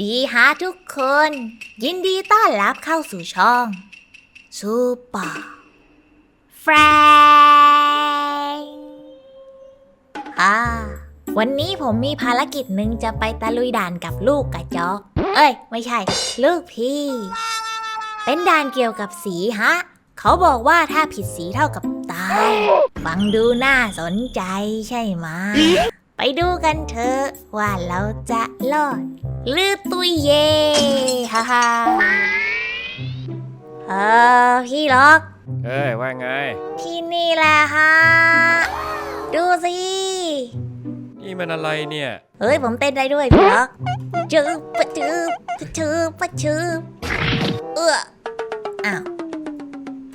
ดีฮะทุกคน ยินดีต้อนรับเข้าสู่ช่องซูเปอร์แฟรงอ่าวันนี้ผมมีภารกิจหนึ่งจะไปตะลุยด่านกับลูกกระจอก เอ้ย ไม่ใช่ ลูกพี่ เป็นด่านเกี่ยวกับสีฮะ เขาบอกว่าถ้าผิดสีเท่ากับตาย ฟังดูน่าสนใจใช่ไหม ไปดูกันเถอะว่าเราจะรอด หรือตุยเย่ฮ่าฮ่าเออพี่ล็อก เอ้ยว่าไง ที่นี่แหละฮะ ดูสิ นี่มันอะไรเนี่ย เฮ้ยผมเต้นได้ด้วยพี่ล็อกจืบปะจืบปะจืบปะจืบเอื้ออ้าว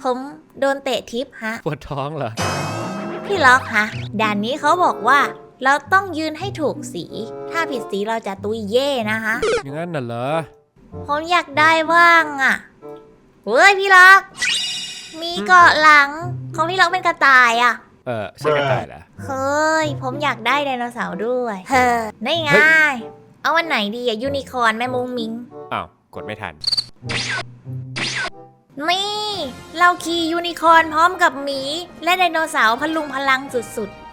ผมโดนเตะทิปฮะ ปวดท้องเหรอ พี่ล็อกฮะด่านนี้เขาบอกว่า เราต้องยืนให้ถูกสี ถ้าผิดสีเราจะตุยเย่นะคะ อย่างนั้นน่ะเหรอ ผมอยากได้บ้างอะเฮ้ยพี่ล็อกมีเกาะหลัง ของพี่ล็อกเป็นกระต่ายอะเออใช่กระต่ายเหรอ เฮ้ย ผมอยากได้ไดโนเสาร์ด้วย เฮ้ยนี่ไง เฮ้ยเอาวันไหนดีอะยูนิคอร์นแม่มุงมิง อ้าว กดไม่ทัน นี่ เราขี่ยูนิคอร์นพร้อมกับหมี และไดโนเสาร์พลุงพลังสุดๆ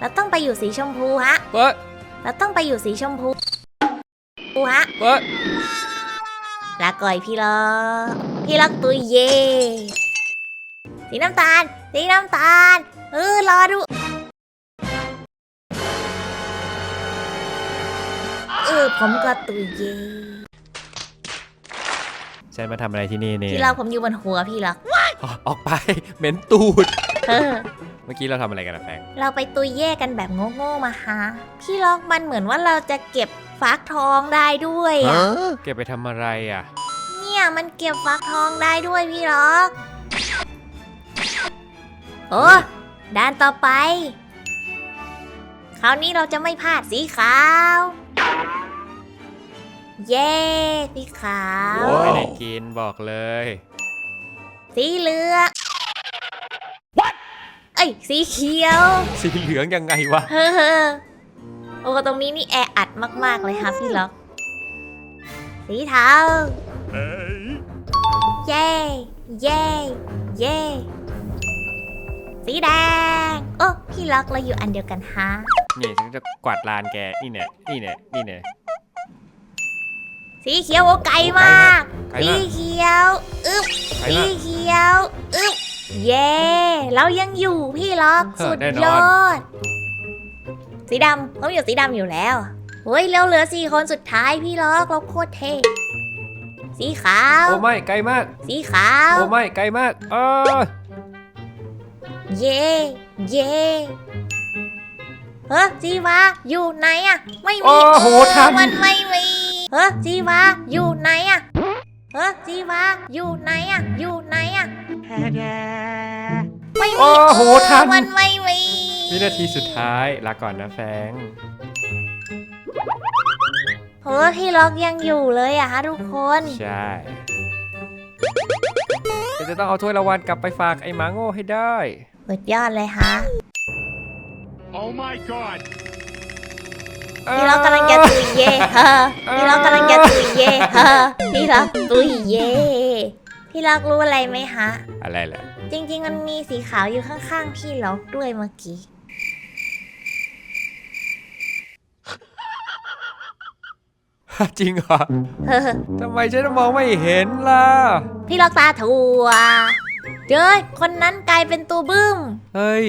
เราต้องไปอยู่สีชมพูฮะ เฮ้ยเราต้องไปอยู่สีชมพูปูฮะเฮ้ยลาก่อยพี่ล็อกพี่ล็อกตุยเย่สีน้ำตาล สีน้ำตาล เออรอดูเออผมก็ตุยเย่ฉันมาทำอะไรที่นี่เนี่ยพี่ล็อกผมอยู่บนหัวพี่ล็อกอ๋อออกไป เหม็นตูด เออ เมื่อกี้เราทำอะไรกันนะแฟงเราไปตุยเย่กันแบบโง่ๆมาฮะพี่ล็อกมันเหมือนว่าเราจะเก็บฟักทองได้ด้วยอะเก็บไปทำอะไรอะ เนี่ยมันเก็บฟักทองได้ด้วยพี่ล็อก โอ้ด้านต่อไป คราวนี้เราจะไม่พลาดสีขาว เย้สีขาว ไม่ได้กินบอกเลย สีเหลือง เอ้ยสีเขียว สีเหลืองยังไงวะ เฮ้อโอ้ตรงนี้นี่แออัดมากๆเลยค่ะพี่ล็อก สีเทาเย้เย้เย้สีแดง โอ้พี่ล็อกเราอยู่อันเดียวกันฮะ นี่ฉันจะกวาดลานแก นี่เนี่ย นี่เนี่ย นี่เนี่ย สีเขียวโอ้ไกลมาก ไกลสีมากเขียว อึ๊บ ไกลสีมากเขียว อึ๊บ เย้เรายังอยู่พี่ล็อกเออสุดแน่นอนยอดสีดำเขาอยู่สีดำอยู่แล้วเฮ้ยเราเหลือสี่คนสุดท้ายพี่ล็อกเราโคตรเท่สีขาว โอ้ไม่ไกลมาก สีขาว โอ้ไม่ไกลมากเออเย่เย่เฮ้ยจีวาอยู่ไหนอะไม่มีโอ้โหทัน มันไม่มีเฮ้ยจีวาอยู่ไหนอะเฮ้ยจีวาอยู่ไหนอะอยู่ไหนอะ ไม่มีโอ้โหทัน มันไม่มีวินาทีสุดท้ายลาก่อนนะแฟงเฮ้ยพี่ล็อกยังอยู่เลยอะฮะทุกคนใช่เดี๋ยวจะต้องเอาถ้วยรางวัลกลับไปฝากไอ้หมาโง่ให้ได้ สุดยอดเลยฮะ Oh my god! พี่ล็อกกำลังจะตุยเย่ฮะพี่ล็อกกำลังจะตุยเย่ฮะพี่ล็อกตุยเย่ พี่ล็อกรู้อะไรไหมฮะ อะไรล่ะ จริง ๆ มันมีสีขาวอยู่ข้างๆพี่ล็อกด้วยเมื่อกี้ จริงเหรอเฮ้อทำไมฉันมองไม่เห็นล่ะ พี่ล็อกตาถั่วเจ้ยคนนั้นกลายเป็นตัวบึ้มเฮ้ย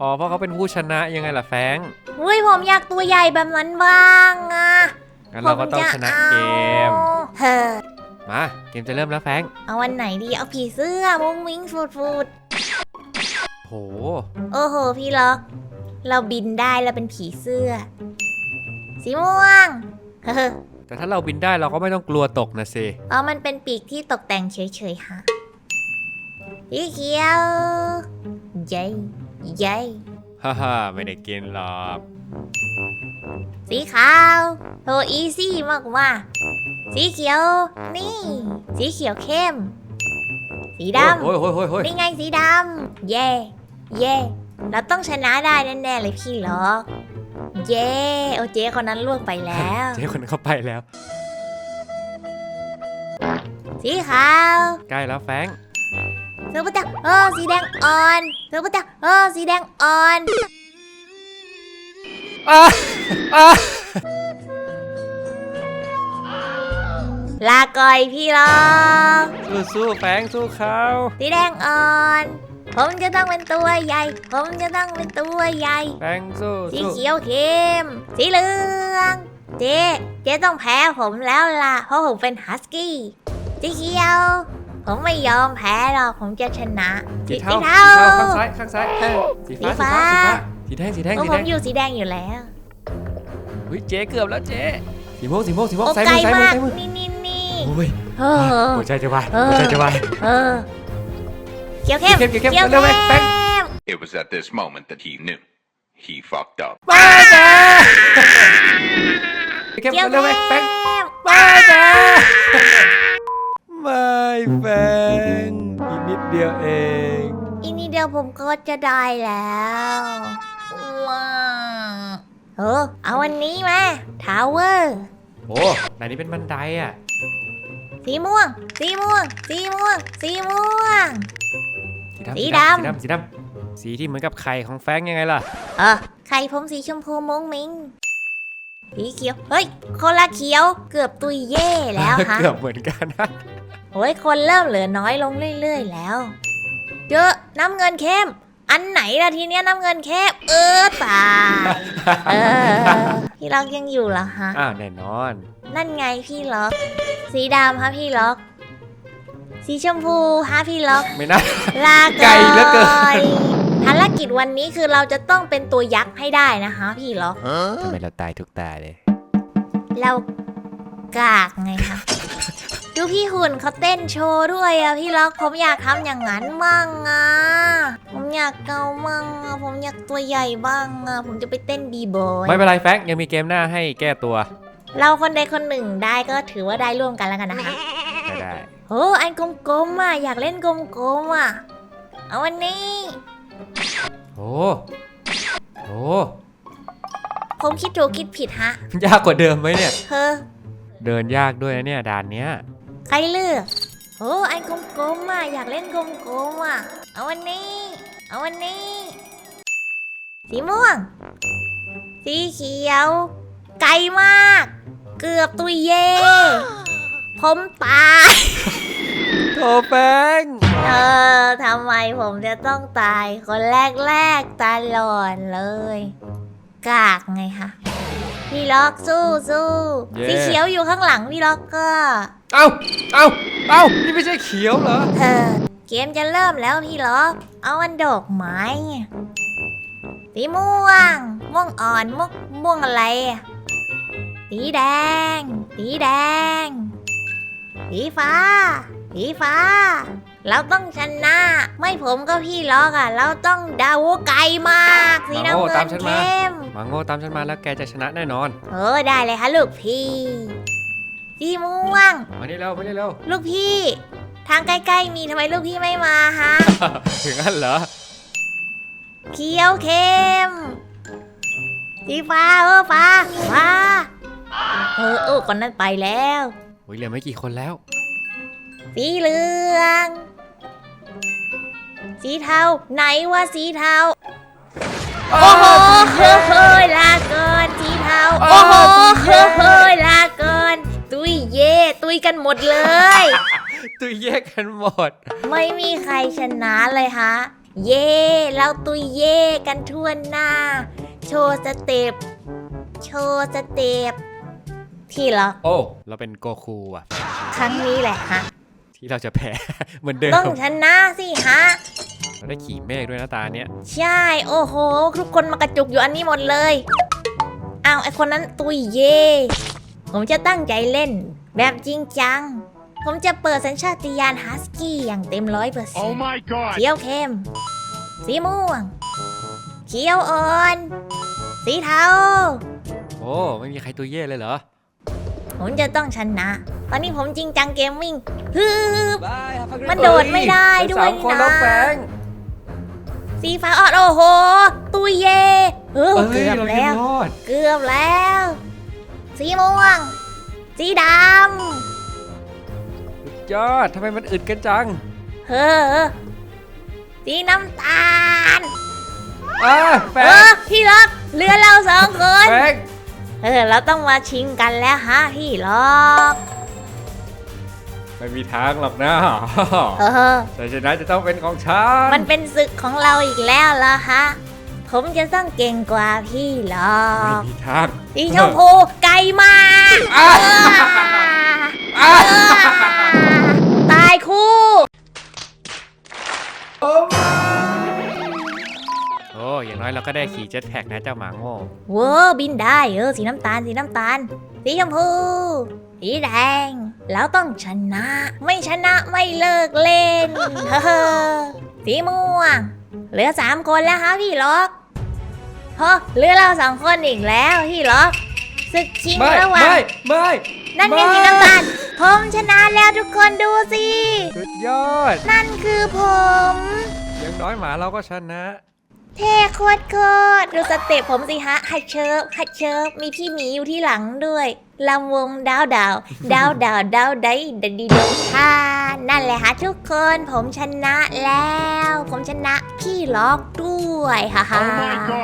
อ๋อ เพราะเขาเป็นผู้ชนะยังไงล่ะแฟงเฮ้ยผมอยากตัวใหญ่แบบนั้นบ้างอะงั้นเราก็ต้องชนะเกม เฮ้อ มาเกมจะเริ่มแล้วแฟงเอาวันไหนดีเอาผีเสื้อมุ้งมิ้งฟูดฟูดโห โอ้โห พี่ล็อก เราบินได้เราเป็นผีเสื้อ สีม่วงเฮ้อแต่ถ้าเราบินได้เราก็ไม่ต้องกลัวตกนะสิเพราะมันเป็นปีกที่ตกแต่งเฉยๆฮะสีเขียวเย้เย้ฮ่าฮ่าไม่ได้กินหรอก สีขาวโหอีซี่มากว่า สีเขียว นี่ สีเขียวเข้ม สีดโอ้ยโอ้ยโอ้ยโอ้ยำนี่ไงสีดำเย่เย่เราต้องชนะได้แน่ๆเลยพี่ล็อก เย่โอเจคนนั้นล่วงไปแล้ว เจ๊คนนั้นเข้าไปแล้ว สีขาวใกล้แล้วแฟรงค์ซูเปอร์ตาเออสีแดงอ่อนซูเปอร์ตาเออสีแดงอ่อน อะอะ ลาก่อยพี่ลองสู้สู้แฟรงค์สู้เขาสีแดงอ่อน ผมจะต้องเป็นตัวใหญ่ ผมจะต้องเป็นตัวใหญ่แฟรงค์สู้สีสู้เขียวเข้ม สีเหลือง เจ๊เจ๊ต้องแพ้ผมแล้วล่ะ เพราะผมเป็นฮัสกี้สีเขียว ผมไม่ยอมแพ้หรอก ผมจะชนะสีเทาสีสีเทาเทาข้างซ้ายข้างซ้ายเออสีฟ้าสีสีฟ้าฟ้าสีฟ้าสีแดงสีแดงเพราะสีผแดมงอยู่สีแดงอยู่แล้ว เฮ้ยเจ๊เกือบแล้วเจ๊สีม่วงสีม่วงสีม่วงโอ้ซ้ายไกลมือซ้ายมือมากซ้ายมือนี่นี่นี่ โอ้ยเออ หัวใจจะวายเออ หัวใจจะวาย เออเขียวเข้มเขียวเข้มเขียวเข้มเร็วๆแป๊บม It was at this moment that he knew. He fucked up. บ้าจ้าเข้มเขียวเร็วๆเข้แป๊บมบ้าจ้าไม่แฟงอีกนิดเดียวเอง อีกนี่เดียวผมก็จะได้แล้วว้าวเออเอาวันนี้มาทาวเวอร์โอ้ไหนนี้เป็นบันไดอะ สีม่วง สีม่วง สีม่วง สีม่วง สีสีดำดำ สีดำสีดำสีที่เหมือนกับไข่ของแฟงยังไงล่ะ เออไข่ผมสีชมพูมุ้งมิ้งสีเขียว เฮ้ย คนละเขียว เกือบตุยเย่แล้วฮะ เกือบเหมือนกันนะโอ้ยคนเริ่มเหลือน้อยลงเรื่อย ๆ แล้วเจอน้ำเงินเข้ม อันไหนล่ะทีเนี้ยน้ำเงินเข้ม เออตาย เออ พี่ล็อกยังอยู่เหรอฮะ อ้าวแน่นอน นั่นไงพี่ล็อก สีดำฮะพี่ล็อก สีชมพูฮะพี่ล็อก ไม่น่า ลาไกลเหลือเกิน ภารกิจวันนี้คือเราจะต้องเป็นตัวยักษ์ให้ได้นะคะ พี่ล็อก ทำไมเราตายทุกตาเลย เรากากไงคะดูพี่หุ่นเขาเต้นโชว์ด้วยอะพี่ล็อกผมอยากทำอย่างนั้นมั่งอะผมอยากเกามั่งอะผมอยากตัวใหญ่บ้างอะผมจะไปเต้นบีบอยไม่เป็นไรแฟงยังมีเกมหน้าให้แก้ตัว เราคนใดคนหนึ่งได้ก็ถือว่าได้ร่วมกันแล้วกันนะคะก็ได้ โอ้อันกลมๆอะอยากเล่นกลมๆอะ เอาวันนี้ โอ้โอ้ผมคิดถูกคิดผิดฮะ ยากกว่าเดิมไหมเนี่ย เฮ้อเดินยากด้วยนะเนี่ยด่านเนี้ย ใครเลือกโอ้อันกลมๆอะอยากเล่นกลมๆอะ เอาวันนี้ เอาวันนี้ สีม่วง สีเขียว ไกลมาก เกือบตุยเย่ผมตายโถแฟงเออทำไมผมจะต้องตาย คนแรกๆตลอดเลย กากไงคะพี่ล็อกสู้สู้สีเขียวอยู่ข้างหลังพี่ล็อกก็เอ้าเอ้าเอ้านี่ไม่ใช่เขียวเหรอเธอเกมจะเริ่มแล้วพี่ล็อก เอาอันดอกไม้ไงสีม่วง ม่วงอ่อนม่วงม่วงอะไรอะ สีแดง สีแดง สีฟ้า สีฟ้า เราต้องชนะ ไม่ผมก็พี่ล็อกอะ เราต้องดาวไกลมาก สีน้ำมาโง่เงิตามนฉันมาเข้มมาโง่ตามฉันมาแล้วแกจะชนะแน่นอนเออได้เลยค่ะลูกพี่ สีม่วง มานี่เร็วมานี่เร็วลูกพี่ ทางใกล้ๆมีทำไมลูกพี่ไม่มาฮะ ถึงนั้นเหรอ เขียวเข้มสีฟ้าเออฟ้าฟ้า เออเออคนนั้นไปแล้วโอ้ยเหลือไม่กี่คนแล้ว สีเหลือง สีเทาไหนว่าสีเทาโอ้โหเฮ้ยเฮ้ยลาก่อนสีเทาโอ้โหเฮ้ยเฮ้ยลาก่อนตุยเย่ตุยกันหมดเลย ตุยแยกกันหมด ไม่มีใครชนะเลยฮะ เย่เราตุยเย่กันทั่วหน้า โชว์สเต็ปโชว์สเต็ป ที่เราโอ้เราเป็นโกคูอะ ครั้งนี้แหละฮะ ที่เราจะแพ้ เหมือนเดิมต้องชนะสิฮะ เราได้ขี่เมฆด้วยนะตาเนี้ยใช่ โอ้โห ทุกคนมากระจุกอยู่อันนี้หมดเลยอ้าวไอคนนั้นตุยเย่ผมจะตั้งใจเล่น แบบจริงจัง ผมจะเปิดสัญชาตญาณฮัสกี้อย่างเต็มร้อยเปอร์เซ็น Oh ต์ my god! เขียวเข้ม สีม่วง เขียวอ่อน สีเทา โอ้ไม่มีใครตัวเย่เลยเหรอ ผมจะต้องชนะ ตอนนี้ผมจริงจังเกมมิ่งฮึบ มันโดดไม่ได้ด้วยสามคนแล้วนะแฟง สีฟ้าอ่อนโอ้โห ตุยเย่เออเอ้เกืยอบเรายัแล้งวรอดเกือบแล้ว สีม่วง สีดยยอดทำไมมันอึดกันจังเฮ้อสีน้ำตาลอ้าแฟเองอพี่ล็อกเรือเราสองคน แฟง เออเราต้องมาชิงกันแล้วฮะพี่ล็อกไม่มีทางหรอกนะเออ ชัยชนะจะต้องเป็นของฉันมันเป็นศึกของเราอีกแล้วล่ะฮะ ผมจะต้องเก่งกว่าพี่ล็อไม่กมีทาง สีชมพูไกลมากอะเออ น้อยเราก็ได้ขี่เจ็ตแพ็กนะเจ้าหมาโง่เว้อบินได้เออสีน้ำตาลสีน้ำตาล สีชมพู สีแดง แล้วต้องชนะ ไม่ชนะไม่เลิกเล่นเฮ้อสีม่วง เหลือสามคนแล้วฮะพี่ล็อกเฮ้อเหลือเราสองคนอีกแล้วพี่ล็อกศึกชิงไม่ระหว่างไม่ไม่นั่นไงไม่สีน้ำตาลผมชนะแล้วทุกคนดูสิ สุดยอด นั่นคือผม อย่างน้อยหมาเราก็ชนะ เท่โคตรโคตรดูสเต็ปผมสิฮะฮัดเชิร์ฟฮัดเชิร์ฟมีพี่หมีอยู่ที่หลังด้วยลำวงดาวดาวดาวดาวดาวไดดดีดงท่านั่นแหละฮะทุกคนผมชนะแล้ว ผมชนะพี่ล็อกด้วยฮ่าฮ่า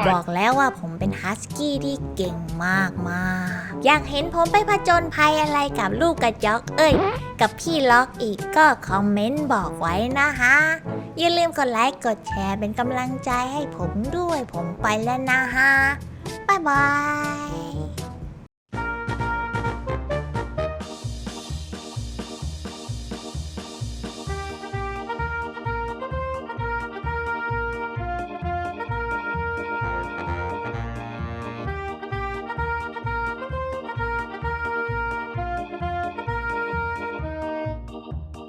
บอกแล้วว่าผมเป็นฮัสกี้ที่เก่งมากมาก อยากเห็นผมไปผจญภัยอะไรกับลูกกระจอกเอ้ย กับพี่ล็อกอีกก็คอมเมนต์บอกไว้นะฮะอย่าลืมกดไลค์กดแชร์เป็นกำลังใจให้ผมด้วยผมไปแล้วนะฮะบ๊ายบาย